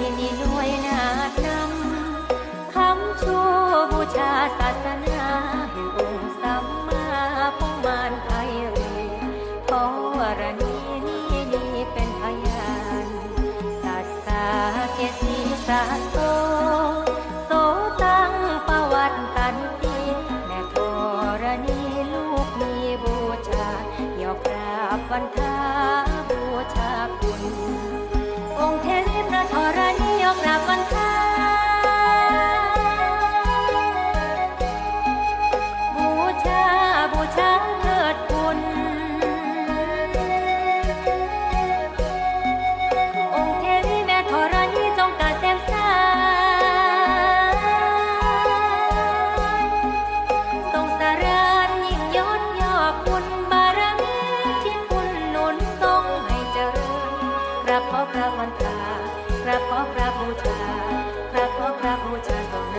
ยมีหน่วยนาดำคำชูบูชาศาสนาแห่งองค์สัมมาพุมานไพรีพราะวรณีนี้นี่เป็นพยานตัสสาเกสีสาโตโสตังประวัติตันติแม่ธรณีลูกมีบูชายกราบวันทา ราบขอพระวันตากราบขอพระบูชากราบขอพระบูชาทรง